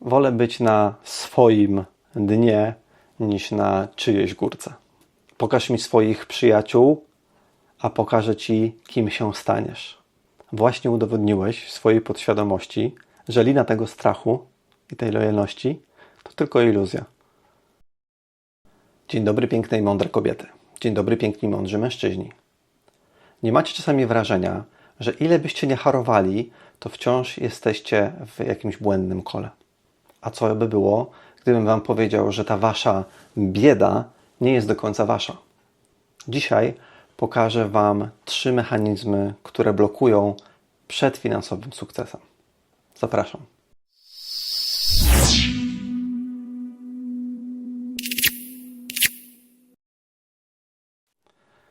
Wolę być na swoim dnie niż na czyjejś górce. Pokaż mi swoich przyjaciół, a pokażę ci, kim się staniesz. Właśnie udowodniłeś swojej podświadomości, że lina tego strachu i tej lojalności to tylko iluzja. Dzień dobry, piękne i mądre kobiety. Dzień dobry, piękni i mądrzy mężczyźni. Nie macie czasami wrażenia, że ile byście nie harowali, to wciąż jesteście w jakimś błędnym kole. A co by było, gdybym wam powiedział, że ta wasza bieda nie jest do końca wasza? Dzisiaj pokażę wam trzy mechanizmy, które blokują przed finansowym sukcesem. Zapraszam.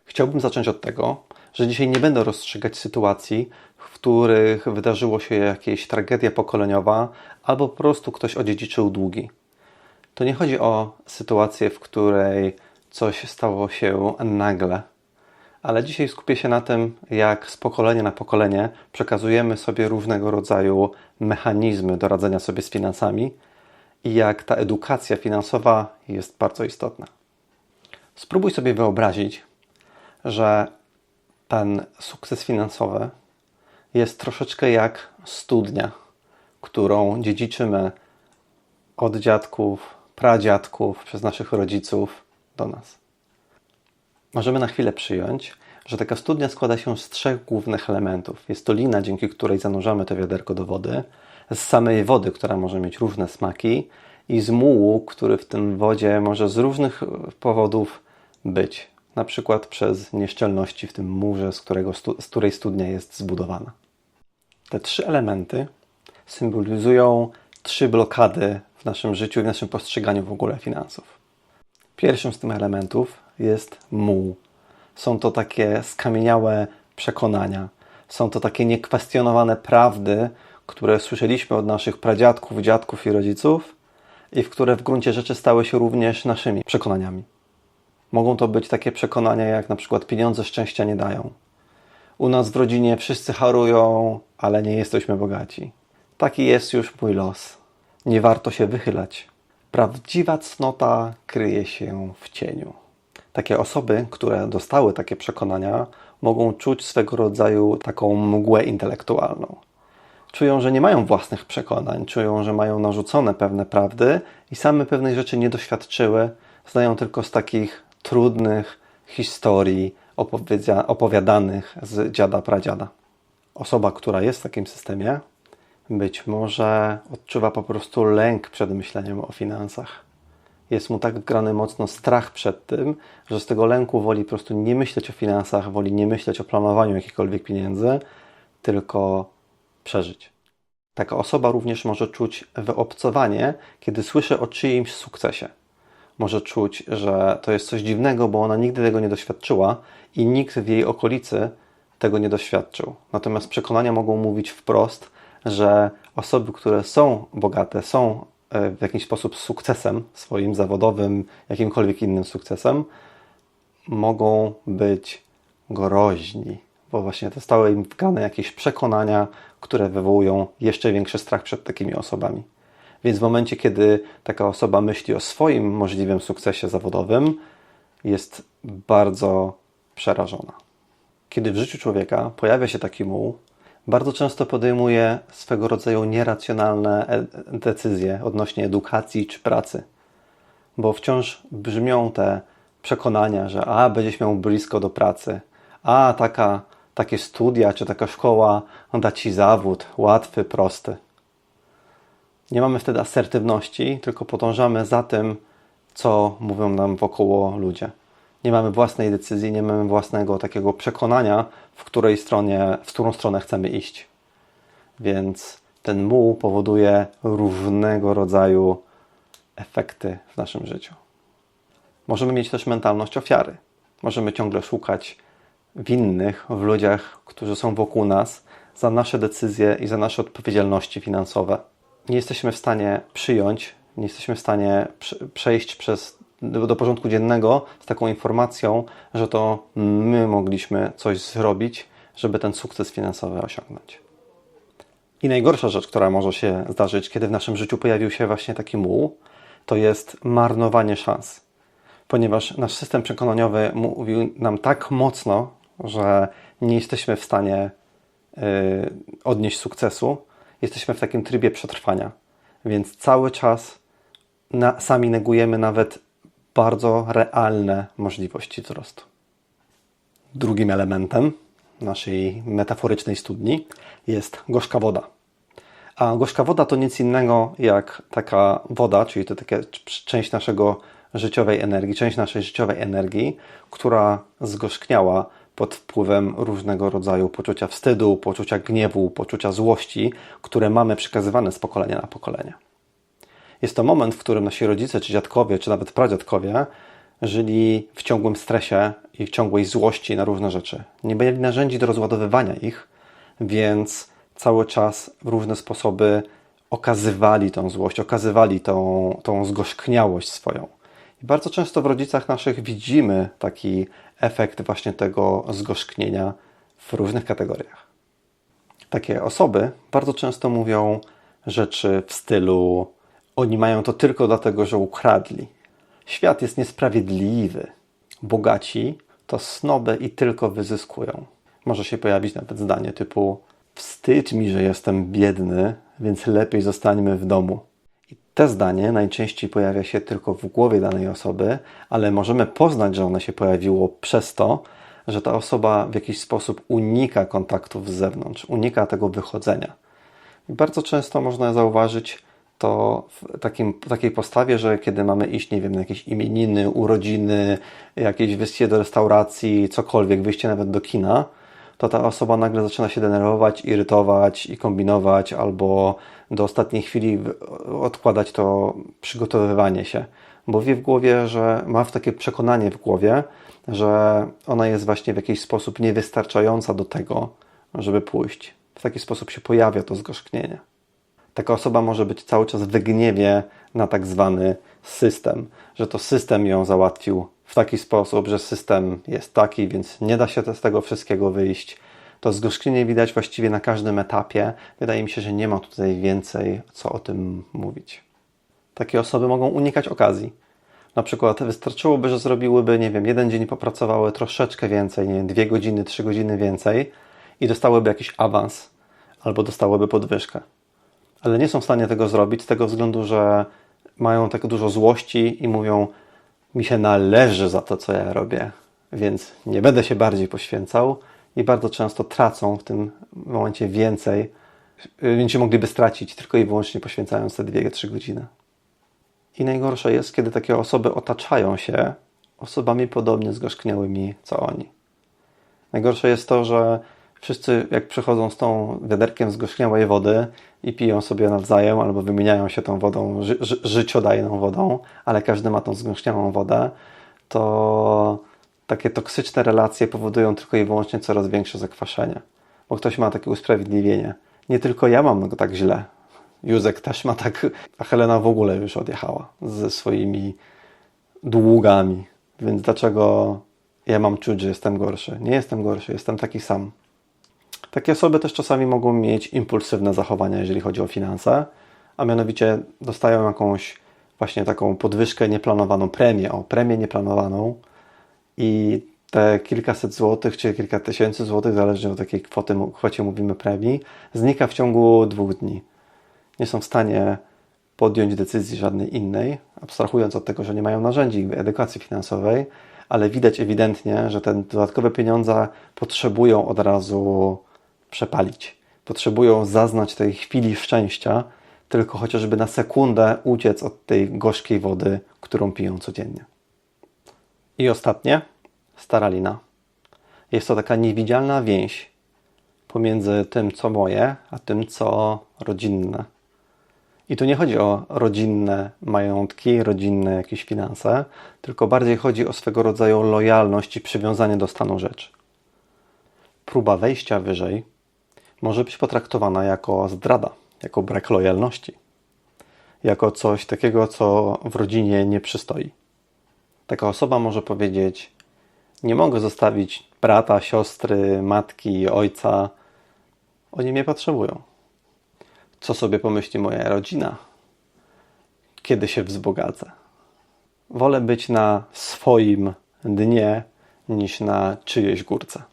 Chciałbym zacząć od tego, że dzisiaj nie będę rozstrzygać sytuacji, w których wydarzyło się jakieś tragedia pokoleniowa albo po prostu ktoś odziedziczył długi. To nie chodzi o sytuację, w której coś stało się nagle, ale dzisiaj skupię się na tym, jak z pokolenia na pokolenie przekazujemy sobie różnego rodzaju mechanizmy do radzenia sobie z finansami i jak ta edukacja finansowa jest bardzo istotna. Spróbuj sobie wyobrazić, że ten sukces finansowy jest troszeczkę jak studnia, którą dziedziczymy od dziadków, pradziadków, przez naszych rodziców do nas. Możemy na chwilę przyjąć, że taka studnia składa się z trzech głównych elementów. Jest to lina, dzięki której zanurzamy to wiaderko do wody, z samej wody, która może mieć różne smaki, i z mułu, który w tym wodzie może z różnych powodów być na przykład przez nieszczelności w tym murze, z, którego, z której studnia jest zbudowana. Te trzy elementy symbolizują trzy blokady w naszym życiu i w naszym postrzeganiu w ogóle finansów. Pierwszym z tych elementów jest muł. Są to takie skamieniałe przekonania, są to takie niekwestionowane prawdy, które słyszeliśmy od naszych pradziadków, dziadków i rodziców i w które w gruncie rzeczy stały się również naszymi przekonaniami. Mogą to być takie przekonania, jak na przykład pieniądze szczęścia nie dają. U nas w rodzinie wszyscy harują, ale nie jesteśmy bogaci. Taki jest już mój los. Nie warto się wychylać. Prawdziwa cnota kryje się w cieniu. Takie osoby, które dostały takie przekonania, mogą czuć swego rodzaju taką mgłę intelektualną. Czują, że nie mają własnych przekonań, czują, że mają narzucone pewne prawdy i same pewnej rzeczy nie doświadczyły, znają tylko z takich trudnych historii opowiadanych z dziada pradziada. Osoba, która jest w takim systemie, być może odczuwa po prostu lęk przed myśleniem o finansach. Jest mu tak grany mocno strach przed tym, że z tego lęku woli po prostu nie myśleć o finansach, woli nie myśleć o planowaniu jakichkolwiek pieniędzy, tylko przeżyć. Taka osoba również może czuć wyobcowanie, kiedy słyszy o czyimś sukcesie może czuć, że to jest coś dziwnego, bo ona nigdy tego nie doświadczyła i nikt w jej okolicy tego nie doświadczył. Natomiast przekonania mogą mówić wprost, że osoby, które są bogate, są e, w jakiś sposób sukcesem swoim zawodowym, jakimkolwiek innym sukcesem, mogą być groźni, bo właśnie zostały im wgane jakieś przekonania, które wywołują jeszcze większy strach przed takimi osobami. Więc w momencie, kiedy taka osoba myśli o swoim możliwym sukcesie zawodowym, jest bardzo przerażona. Kiedy w życiu człowieka pojawia się taki muł, bardzo często podejmuje swego rodzaju nieracjonalne e, decyzje odnośnie edukacji czy pracy, bo wciąż brzmią te przekonania, że a będziesz miał blisko do pracy, a taka, takie studia czy taka szkoła da ci zawód łatwy, prosty. Nie mamy wtedy asertywności, tylko podążamy za tym, co mówią nam wokoło ludzie. Nie mamy własnej decyzji, nie mamy własnego takiego przekonania, w której stronie, w którą stronę chcemy iść. Więc ten muł powoduje różnego rodzaju efekty w naszym życiu. Możemy mieć też mentalność ofiary. Możemy ciągle szukać winnych w ludziach, którzy są wokół nas za nasze decyzje i za nasze odpowiedzialności finansowe nie jesteśmy w stanie przyjąć, nie jesteśmy w stanie przejść przez, do porządku dziennego z taką informacją, że to my mogliśmy coś zrobić, żeby ten sukces finansowy osiągnąć. I najgorsza rzecz, która może się zdarzyć, kiedy w naszym życiu pojawił się właśnie taki muł, to jest marnowanie szans. Ponieważ nasz system przekonaniowy mówił nam tak mocno, że nie jesteśmy w stanie y, odnieść sukcesu, jesteśmy w takim trybie przetrwania. Więc cały czas na, sami negujemy nawet bardzo realne możliwości wzrostu. Drugim elementem naszej metaforycznej studni jest gorzka woda. A gorzka woda to nic innego jak taka woda, czyli to taka część naszego życiowej energii, część naszej życiowej energii, która zgorzkniała pod wpływem różnego rodzaju poczucia wstydu, poczucia gniewu, poczucia złości, które mamy przekazywane z pokolenia na pokolenie. Jest to moment, w którym nasi rodzice, czy dziadkowie, czy nawet pradziadkowie żyli w ciągłym stresie i w ciągłej złości na różne rzeczy. Nie mieli narzędzi do rozładowywania ich, więc cały czas w różne sposoby okazywali tą złość, okazywali tą, tą zgorzkniałość swoją. I bardzo często w rodzicach naszych widzimy taki efekt właśnie tego zgorzknienia w różnych kategoriach. Takie osoby bardzo często mówią rzeczy w stylu: Oni mają to tylko dlatego, że ukradli. Świat jest niesprawiedliwy. Bogaci to snoby i tylko wyzyskują. Może się pojawić nawet zdanie typu: Wstyd mi, że jestem biedny, więc lepiej zostańmy w domu. Te zdanie najczęściej pojawia się tylko w głowie danej osoby, ale możemy poznać, że ono się pojawiło przez to, że ta osoba w jakiś sposób unika kontaktów z zewnątrz, unika tego wychodzenia. I bardzo często można zauważyć to w takim, takiej postawie, że kiedy mamy iść, nie wiem, na jakieś imieniny, urodziny, jakieś wyjście do restauracji, cokolwiek, wyjście nawet do kina, to ta osoba nagle zaczyna się denerwować, irytować i kombinować, albo do ostatniej chwili odkładać to przygotowywanie się, bo wie w głowie, że ma w takie przekonanie w głowie, że ona jest właśnie w jakiś sposób niewystarczająca do tego, żeby pójść. W taki sposób się pojawia to zgorzknienie. Taka osoba może być cały czas w gniewie na tak zwany system, że to system ją załatwił w taki sposób, że system jest taki, więc nie da się z tego wszystkiego wyjść. To zgorzknienie widać właściwie na każdym etapie. Wydaje mi się, że nie ma tutaj więcej co o tym mówić. Takie osoby mogą unikać okazji. Na przykład wystarczyłoby, że zrobiłyby, nie wiem, jeden dzień popracowały troszeczkę więcej, nie wiem, dwie godziny, trzy godziny więcej i dostałyby jakiś awans albo dostałyby podwyżkę. Ale nie są w stanie tego zrobić z tego względu, że mają tak dużo złości i mówią, mi się należy za to, co ja robię, więc nie będę się bardziej poświęcał i bardzo często tracą w tym momencie więcej, niż mogliby stracić tylko i wyłącznie poświęcając te 2-3 godziny. I najgorsze jest, kiedy takie osoby otaczają się osobami podobnie zgorzkniałymi co oni. Najgorsze jest to, że wszyscy jak przychodzą z tą wiaderkiem zgorzkniałej wody i piją sobie nawzajem albo wymieniają się tą wodą, ży ży życiodajną wodą, ale każdy ma tą zgorzkniałą wodę, to takie toksyczne relacje powodują tylko i wyłącznie coraz większe zakwaszenie. Bo ktoś ma takie usprawiedliwienie. Nie tylko ja mam go tak źle. Józek też ma tak, a Helena w ogóle już odjechała ze swoimi długami. Więc dlaczego ja mam czuć, że jestem gorszy? Nie jestem gorszy, jestem taki sam. Takie osoby też czasami mogą mieć impulsywne zachowania, jeżeli chodzi o finanse, a mianowicie dostają jakąś właśnie taką podwyżkę nieplanowaną, premię, o premię nieplanowaną i te kilkaset złotych czy kilka tysięcy złotych, zależnie od jakiej kwoty, kwocie mówimy premii, znika w ciągu dwóch dni. Nie są w stanie podjąć decyzji żadnej innej, abstrahując od tego, że nie mają narzędzi edukacji finansowej, ale widać ewidentnie, że te dodatkowe pieniądze potrzebują od razu przepalić. Potrzebują zaznać tej chwili szczęścia, tylko chociażby na sekundę uciec od tej gorzkiej wody, którą piją codziennie. I ostatnie, staralina. Jest to taka niewidzialna więź pomiędzy tym, co moje, a tym, co rodzinne. I tu nie chodzi o rodzinne majątki, rodzinne jakieś finanse, tylko bardziej chodzi o swego rodzaju lojalność i przywiązanie do stanu rzeczy. Próba wejścia wyżej może być potraktowana jako zdrada, jako brak lojalności, jako coś takiego, co w rodzinie nie przystoi. Taka osoba może powiedzieć: Nie mogę zostawić brata, siostry, matki, ojca. Oni mnie potrzebują. co sobie pomyśli moja rodzina, kiedy się wzbogacę. Wolę być na swoim dnie niż na czyjejś górce.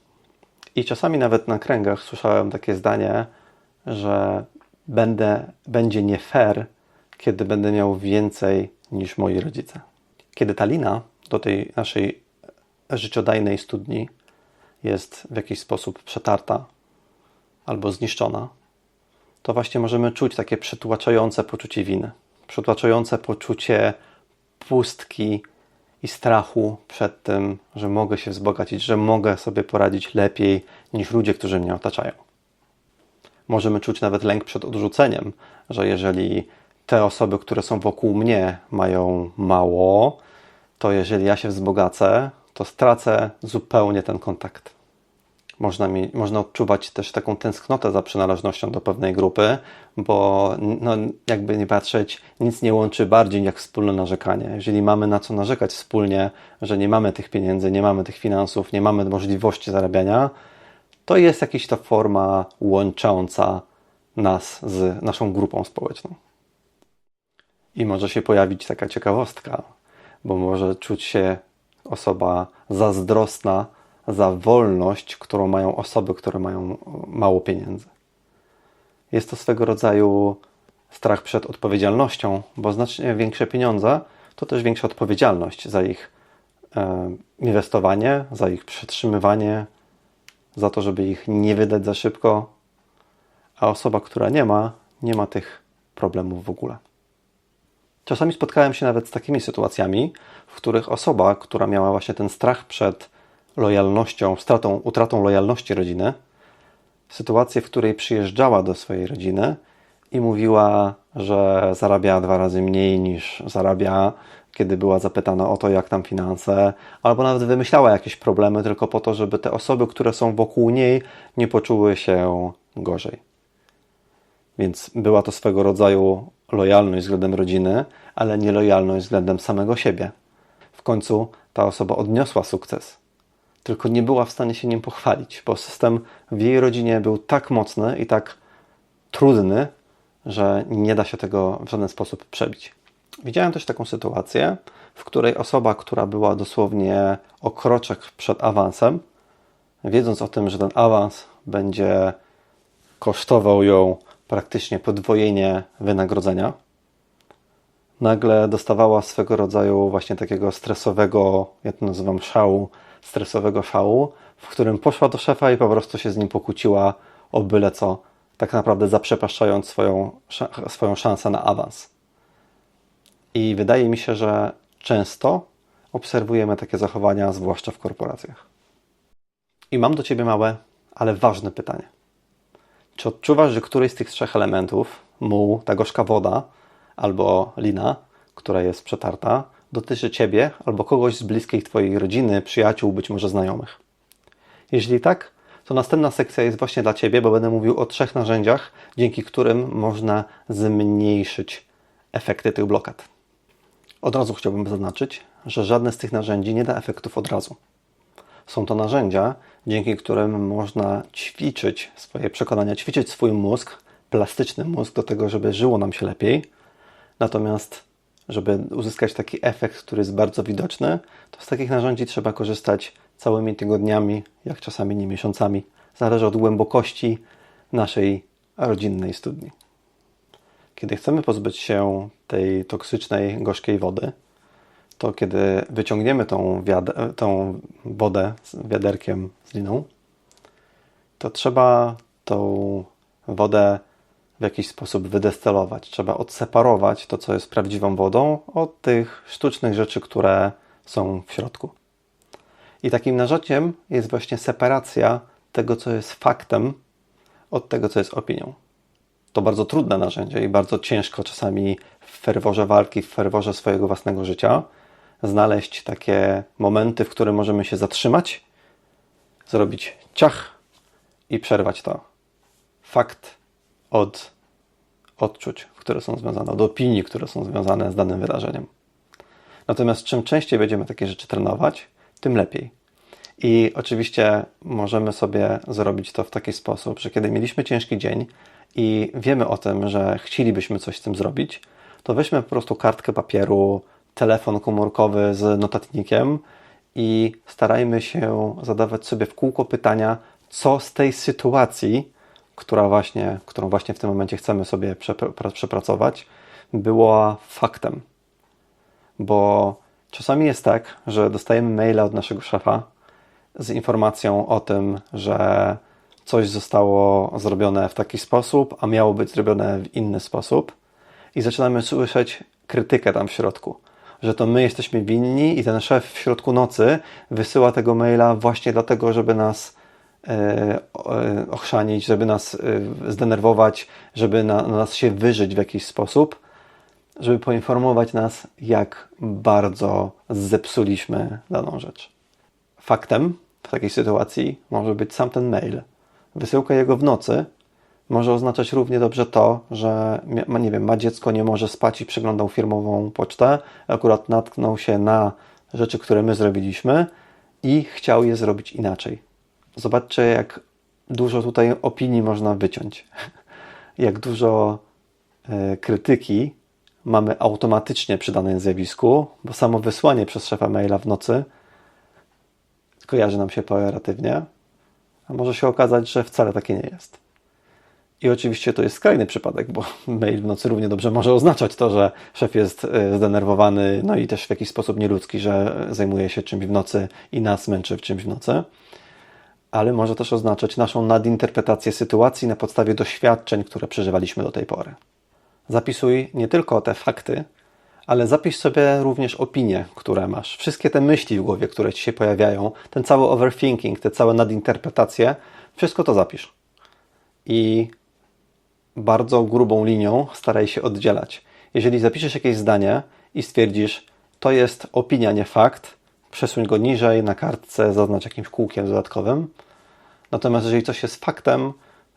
I czasami nawet na kręgach słyszałem takie zdanie, że będę, będzie nie fair, kiedy będę miał więcej niż moi rodzice. Kiedy ta lina do tej naszej życiodajnej studni jest w jakiś sposób przetarta albo zniszczona, to właśnie możemy czuć takie przytłaczające poczucie winy, przytłaczające poczucie pustki i strachu przed tym, że mogę się wzbogacić, że mogę sobie poradzić lepiej niż ludzie, którzy mnie otaczają. Możemy czuć nawet lęk przed odrzuceniem, że jeżeli te osoby, które są wokół mnie, mają mało, to jeżeli ja się wzbogacę, to stracę zupełnie ten kontakt. Można, mi, można odczuwać też taką tęsknotę za przynależnością do pewnej grupy, bo no, jakby nie patrzeć, nic nie łączy bardziej jak wspólne narzekanie. Jeżeli mamy na co narzekać wspólnie, że nie mamy tych pieniędzy, nie mamy tych finansów, nie mamy możliwości zarabiania, to jest jakaś ta forma łącząca nas z naszą grupą społeczną. I może się pojawić taka ciekawostka, bo może czuć się osoba zazdrosna za wolność, którą mają osoby, które mają mało pieniędzy. Jest to swego rodzaju strach przed odpowiedzialnością, bo znacznie większe pieniądze to też większa odpowiedzialność za ich e, inwestowanie, za ich przetrzymywanie, za to, żeby ich nie wydać za szybko, a osoba, która nie ma, nie ma tych problemów w ogóle. Czasami spotkałem się nawet z takimi sytuacjami, w których osoba, która miała właśnie ten strach przed lojalnością, stratą, utratą lojalności rodziny, sytuację, w której przyjeżdżała do swojej rodziny i mówiła, że zarabia dwa razy mniej niż zarabia, kiedy była zapytana o to, jak tam finanse, albo nawet wymyślała jakieś problemy tylko po to, żeby te osoby, które są wokół niej, nie poczuły się gorzej. Więc była to swego rodzaju lojalność względem rodziny, ale nie lojalność względem samego siebie. W końcu ta osoba odniosła sukces, tylko nie była w stanie się nim pochwalić, bo system w jej rodzinie był tak mocny i tak trudny, że nie da się tego w żaden sposób przebić. Widziałem też taką sytuację, w której osoba, która była dosłownie o kroczek przed awansem, wiedząc o tym, że ten awans będzie kosztował ją praktycznie podwojenie wynagrodzenia, nagle dostawała swego rodzaju właśnie takiego stresowego, ja to nazywam szału, stresowego szału, w którym poszła do szefa i po prostu się z nim pokłóciła o byle co, tak naprawdę zaprzepaszczając swoją, swoją szansę na awans. I wydaje mi się, że często obserwujemy takie zachowania, zwłaszcza w korporacjach. I mam do Ciebie małe, ale ważne pytanie. Czy odczuwasz, że któryś z tych trzech elementów, muł, ta gorzka woda albo lina, która jest przetarta, dotyczy Ciebie albo kogoś z bliskiej Twojej rodziny, przyjaciół, być może znajomych? Jeśli tak, to następna sekcja jest właśnie dla Ciebie, bo będę mówił o trzech narzędziach, dzięki którym można zmniejszyć efekty tych blokad. Od razu chciałbym zaznaczyć, że żadne z tych narzędzi nie da efektów od razu. Są to narzędzia, dzięki którym można ćwiczyć swoje przekonania, ćwiczyć swój mózg, plastyczny mózg do tego, żeby żyło nam się lepiej. Natomiast, żeby uzyskać taki efekt, który jest bardzo widoczny, to z takich narzędzi trzeba korzystać całymi tygodniami, jak czasami nie miesiącami. Zależy od głębokości naszej rodzinnej studni. Kiedy chcemy pozbyć się tej toksycznej, gorzkiej wody, to kiedy wyciągniemy tą, tą wodę z wiaderkiem z liną, to trzeba tą wodę w jakiś sposób wydestylować. Trzeba odseparować to, co jest prawdziwą wodą, od tych sztucznych rzeczy, które są w środku. I takim narzędziem jest właśnie separacja tego, co jest faktem, od tego, co jest opinią. To bardzo trudne narzędzie i bardzo ciężko czasami w ferworze walki, w ferworze swojego własnego życia znaleźć takie momenty, w których możemy się zatrzymać, zrobić ciach i przerwać to. Fakt od odczuć, które są związane, od opinii, które są związane z danym wydarzeniem. Natomiast czym częściej będziemy takie rzeczy trenować, tym lepiej. I oczywiście możemy sobie zrobić to w taki sposób, że kiedy mieliśmy ciężki dzień i wiemy o tym, że chcielibyśmy coś z tym zrobić, to weźmy po prostu kartkę papieru, telefon komórkowy z notatnikiem i starajmy się zadawać sobie w kółko pytania, co z tej sytuacji, która właśnie, którą właśnie w tym momencie chcemy sobie przepracować, była faktem. Bo czasami jest tak, że dostajemy maila od naszego szefa z informacją o tym, że coś zostało zrobione w taki sposób, a miało być zrobione w inny sposób, i zaczynamy słyszeć krytykę tam w środku że to my jesteśmy winni i ten szef w środku nocy wysyła tego maila właśnie dlatego, żeby nas ochrzanić, żeby nas e, zdenerwować, żeby na, na nas się wyżyć w jakiś sposób, żeby poinformować nas, jak bardzo zepsuliśmy daną rzecz. Faktem w takiej sytuacji może być sam ten mail. Wysyłka jego w nocy może oznaczać równie dobrze to, że nie wiem, ma dziecko, nie może spać i przeglądał firmową pocztę, akurat natknął się na rzeczy, które my zrobiliśmy i chciał je zrobić inaczej. Zobaczcie, jak dużo tutaj opinii można wyciąć. Jak dużo e, krytyki mamy automatycznie przy danym zjawisku, bo samo wysłanie przez szefa maila w nocy kojarzy nam się pejoratywnie, a może się okazać, że wcale takie nie jest. I oczywiście to jest skrajny przypadek, bo mail w nocy równie dobrze może oznaczać to, że szef jest e, zdenerwowany, no i też w jakiś sposób nieludzki, że zajmuje się czymś w nocy i nas męczy w czymś w nocy. Ale może też oznaczać naszą nadinterpretację sytuacji na podstawie doświadczeń, które przeżywaliśmy do tej pory. Zapisuj nie tylko te fakty, ale zapisz sobie również opinie, które masz. Wszystkie te myśli w głowie, które ci się pojawiają, ten cały overthinking, te całe nadinterpretacje, wszystko to zapisz. I bardzo grubą linią staraj się oddzielać. Jeżeli zapiszesz jakieś zdanie i stwierdzisz, to jest opinia, nie fakt, przesuń go niżej na kartce, zaznacz jakimś kółkiem dodatkowym. Natomiast jeżeli coś jest faktem,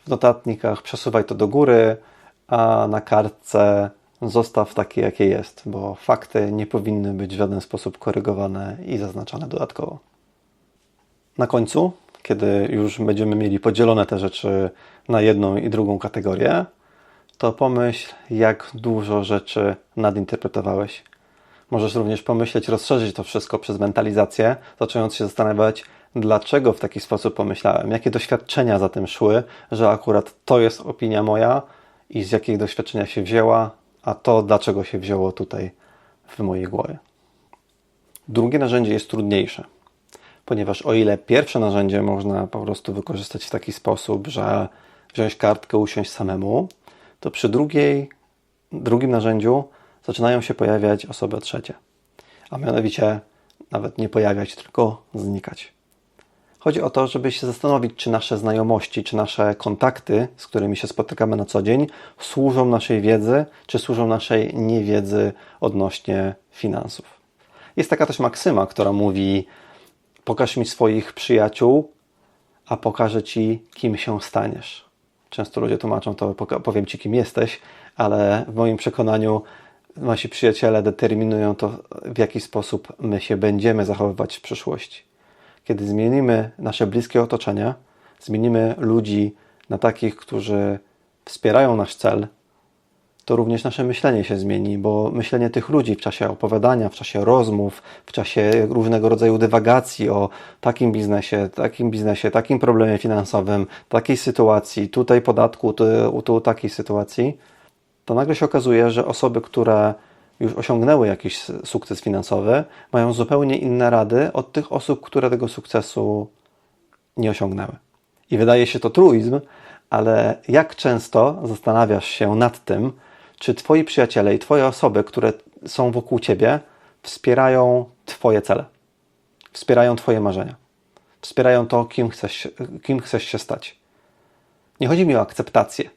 w notatnikach przesuwaj to do góry, a na kartce zostaw takie, jakie jest, bo fakty nie powinny być w żaden sposób korygowane i zaznaczane dodatkowo. Na końcu kiedy już będziemy mieli podzielone te rzeczy na jedną i drugą kategorię, to pomyśl, jak dużo rzeczy nadinterpretowałeś. Możesz również pomyśleć, rozszerzyć to wszystko przez mentalizację, zaczynając się zastanawiać, dlaczego w taki sposób pomyślałem, jakie doświadczenia za tym szły, że akurat to jest opinia moja i z jakiego doświadczenia się wzięła, a to dlaczego się wzięło tutaj w mojej głowie. Drugie narzędzie jest trudniejsze ponieważ o ile pierwsze narzędzie można po prostu wykorzystać w taki sposób, że wziąć kartkę, usiąść samemu, to przy drugiej, drugim narzędziu zaczynają się pojawiać osoby trzecie. A mianowicie nawet nie pojawiać, tylko znikać. Chodzi o to, żeby się zastanowić, czy nasze znajomości, czy nasze kontakty, z którymi się spotykamy na co dzień, służą naszej wiedzy, czy służą naszej niewiedzy odnośnie finansów. Jest taka też maksyma, która mówi, Pokaż mi swoich przyjaciół, a pokażę ci, kim się staniesz. Często ludzie tłumaczą to, powiem ci, kim jesteś, ale w moim przekonaniu nasi przyjaciele determinują to, w jaki sposób my się będziemy zachowywać w przyszłości. Kiedy zmienimy nasze bliskie otoczenie, zmienimy ludzi na takich, którzy wspierają nasz cel, to również nasze myślenie się zmieni, bo myślenie tych ludzi w czasie opowiadania, w czasie rozmów, w czasie różnego rodzaju dywagacji o takim biznesie, takim biznesie, takim problemie finansowym, takiej sytuacji, tutaj podatku, tu, tu takiej sytuacji, to nagle się okazuje, że osoby, które już osiągnęły jakiś sukces finansowy, mają zupełnie inne rady od tych osób, które tego sukcesu nie osiągnęły. I wydaje się to truizm, ale jak często zastanawiasz się nad tym, czy Twoi przyjaciele i Twoje osoby, które są wokół Ciebie, wspierają Twoje cele, wspierają Twoje marzenia, wspierają to, kim chcesz, kim chcesz się stać. Nie chodzi mi o akceptację.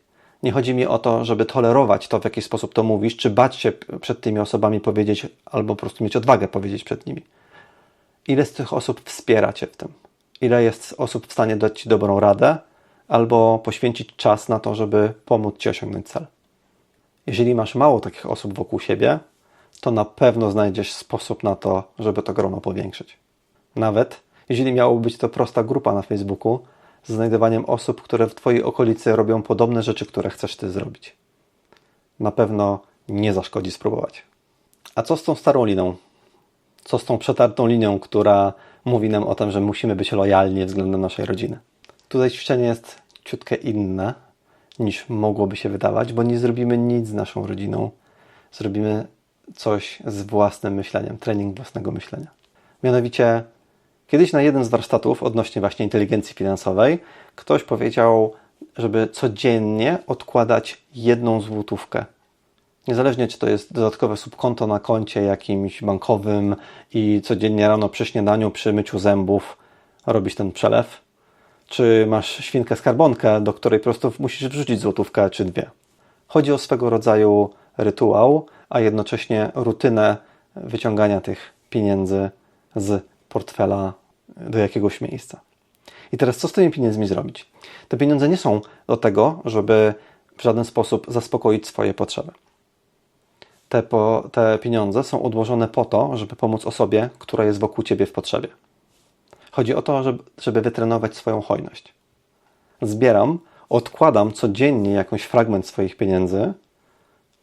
Nie chodzi mi o to, żeby tolerować to, w jaki sposób to mówisz, czy bać się przed tymi osobami powiedzieć, albo po prostu mieć odwagę powiedzieć przed nimi. Ile z tych osób wspiera Cię w tym? Ile jest osób w stanie dać Ci dobrą radę, albo poświęcić czas na to, żeby pomóc Ci osiągnąć cel? Jeżeli masz mało takich osób wokół siebie, to na pewno znajdziesz sposób na to, żeby to grono powiększyć. Nawet Jeżeli miałoby być to prosta grupa na Facebooku, znajdowaniem osób, które w Twojej okolicy robią podobne rzeczy, które chcesz Ty zrobić. Na pewno nie zaszkodzi spróbować. A co z tą starą liną? Co z tą przetartą linią, która mówi nam o tym, że musimy być lojalni względem naszej rodziny? Tutaj ćwiczenie jest ciutkę inne niż mogłoby się wydawać, bo nie zrobimy nic z naszą rodziną. Zrobimy coś z własnym myśleniem, trening własnego myślenia. Mianowicie, kiedyś na jeden z warsztatów odnośnie właśnie inteligencji finansowej, ktoś powiedział, żeby codziennie odkładać jedną złotówkę. Niezależnie, czy to jest dodatkowe subkonto na koncie jakimś bankowym i codziennie rano przy śniadaniu, przy myciu zębów robić ten przelew, czy masz świnkę skarbonkę, do której po prostu musisz wrzucić złotówkę czy dwie. Chodzi o swego rodzaju rytuał, a jednocześnie rutynę wyciągania tych pieniędzy z portfela do jakiegoś miejsca. I teraz co z tymi pieniędzmi zrobić? Te pieniądze nie są do tego, żeby w żaden sposób zaspokoić swoje potrzeby. Te, po, te pieniądze są odłożone po to, żeby pomóc osobie, która jest wokół ciebie w potrzebie. Chodzi o to, żeby, żeby wytrenować swoją hojność. Zbieram, odkładam codziennie jakąś fragment swoich pieniędzy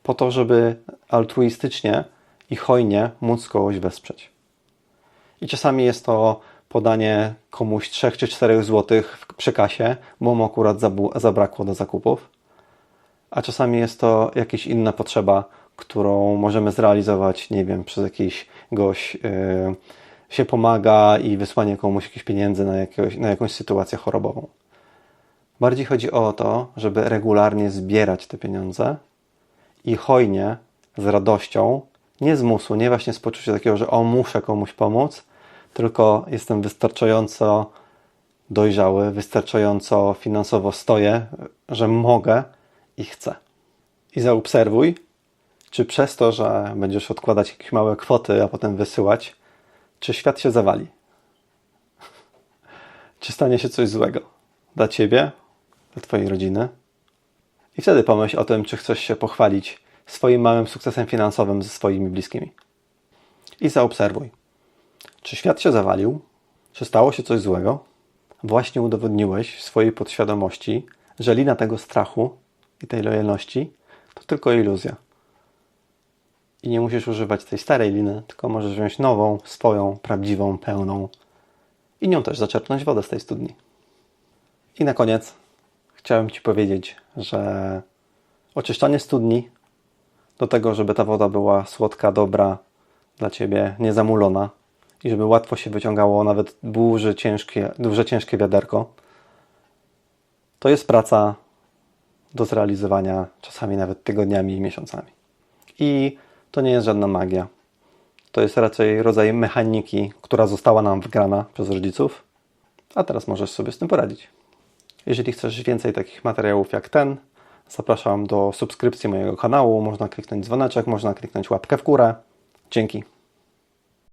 po to, żeby altruistycznie i hojnie móc kogoś wesprzeć. I czasami jest to podanie komuś 3 czy 4 złotych przy kasie, bo mu akurat zabrakło do zakupów. A czasami jest to jakaś inna potrzeba, którą możemy zrealizować, nie wiem, przez jakiś gość yy, się pomaga i wysłanie komuś jakichś pieniędzy na, jakiegoś, na jakąś sytuację chorobową. Bardziej chodzi o to, żeby regularnie zbierać te pieniądze i hojnie, z radością, nie z musu, nie właśnie z poczucia takiego, że o, muszę komuś pomóc, tylko jestem wystarczająco dojrzały, wystarczająco finansowo stoję, że mogę i chcę. I zaobserwuj, czy przez to, że będziesz odkładać jakieś małe kwoty, a potem wysyłać, czy świat się zawali? czy stanie się coś złego dla ciebie, dla twojej rodziny? I wtedy pomyśl o tym, czy chcesz się pochwalić swoim małym sukcesem finansowym ze swoimi bliskimi. I zaobserwuj. Czy świat się zawalił? Czy stało się coś złego? Właśnie udowodniłeś swojej podświadomości, że lina tego strachu i tej lojalności to tylko iluzja. I nie musisz używać tej starej liny, tylko możesz wziąć nową, swoją, prawdziwą, pełną i nią też zaczerpnąć wodę z tej studni. I na koniec chciałem Ci powiedzieć, że oczyszczanie studni do tego, żeby ta woda była słodka, dobra dla Ciebie, niezamulona i żeby łatwo się wyciągało nawet duże, ciężkie, duże, ciężkie wiaderko, to jest praca do zrealizowania czasami nawet tygodniami i miesiącami. I to nie jest żadna magia. To jest raczej rodzaj mechaniki, która została nam wgrana przez rodziców, a teraz możesz sobie z tym poradzić. Jeżeli chcesz więcej takich materiałów jak ten, zapraszam do subskrypcji mojego kanału. Można kliknąć dzwoneczek, można kliknąć łapkę w górę. Dzięki.